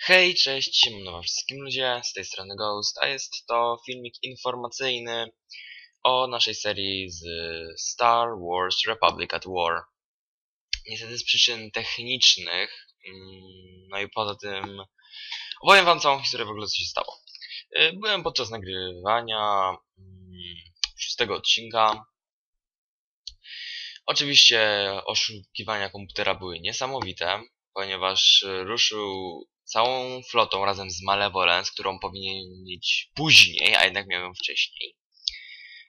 Hej, cześć, siemano wszystkim ludzie, z tej strony Ghost, a jest to filmik informacyjny o naszej serii z Star Wars Republic at War. Niestety z przyczyn technicznych, mm, no i poza tym opowiem wam całą historię w ogóle co się stało. Y, byłem podczas nagrywania mm, szóstego odcinka. Oczywiście oszukiwania komputera były niesamowite, ponieważ ruszył całą flotą razem z Malevolence, którą powinien mieć później, a jednak miałem wcześniej.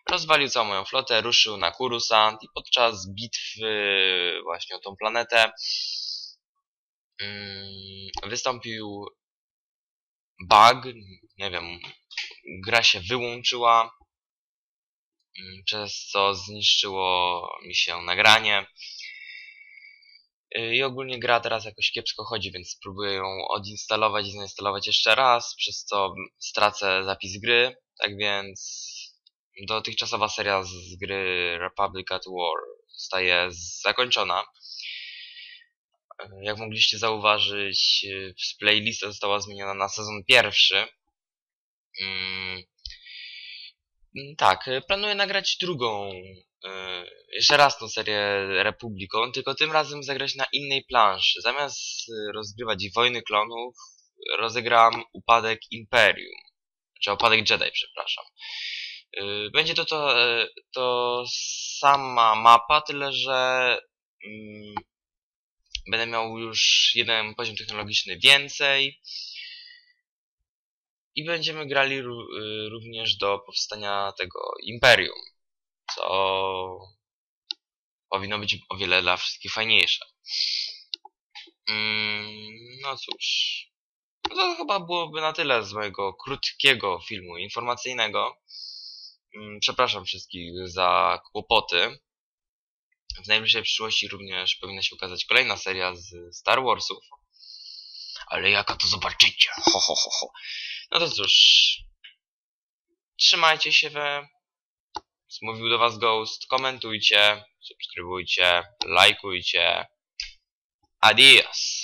Rozwalił całą moją flotę, ruszył na Kurusant i podczas bitwy właśnie o tą planetę mm, wystąpił bug, nie wiem, gra się wyłączyła, mm, przez co zniszczyło mi się nagranie. Y, I ogólnie gra teraz jakoś kiepsko chodzi, więc spróbuję ją odinstalować i zainstalować jeszcze raz, przez co stracę zapis gry. Tak więc dotychczasowa seria z gry Republic at War zostaje zakończona. Y, jak mogliście zauważyć, y, playlista została zmieniona na sezon pierwszy. Mm, tak, planuję nagrać drugą jeszcze raz tą serię Republiką, tylko tym razem zagrać na innej planszy. Zamiast e, rozgrywać Wojny Klonów, rozegram Upadek Imperium. Znaczy Upadek Jedi, przepraszam. E, będzie to, to, to sama mapa, tyle że mm, będę miał już jeden poziom technologiczny więcej. I będziemy grali również do powstania tego Imperium co powinno być o wiele dla wszystkich fajniejsze. Mm, no cóż, no to chyba byłoby na tyle z mojego krótkiego filmu informacyjnego. Mm, przepraszam wszystkich za kłopoty. W najbliższej przyszłości również powinna się ukazać kolejna seria z Star Warsów. Ale jaka to zobaczycie! Ho, ho, ho, ho. No to cóż, trzymajcie się we Mówił do Was Ghost. Komentujcie, subskrybujcie, lajkujcie. Adios!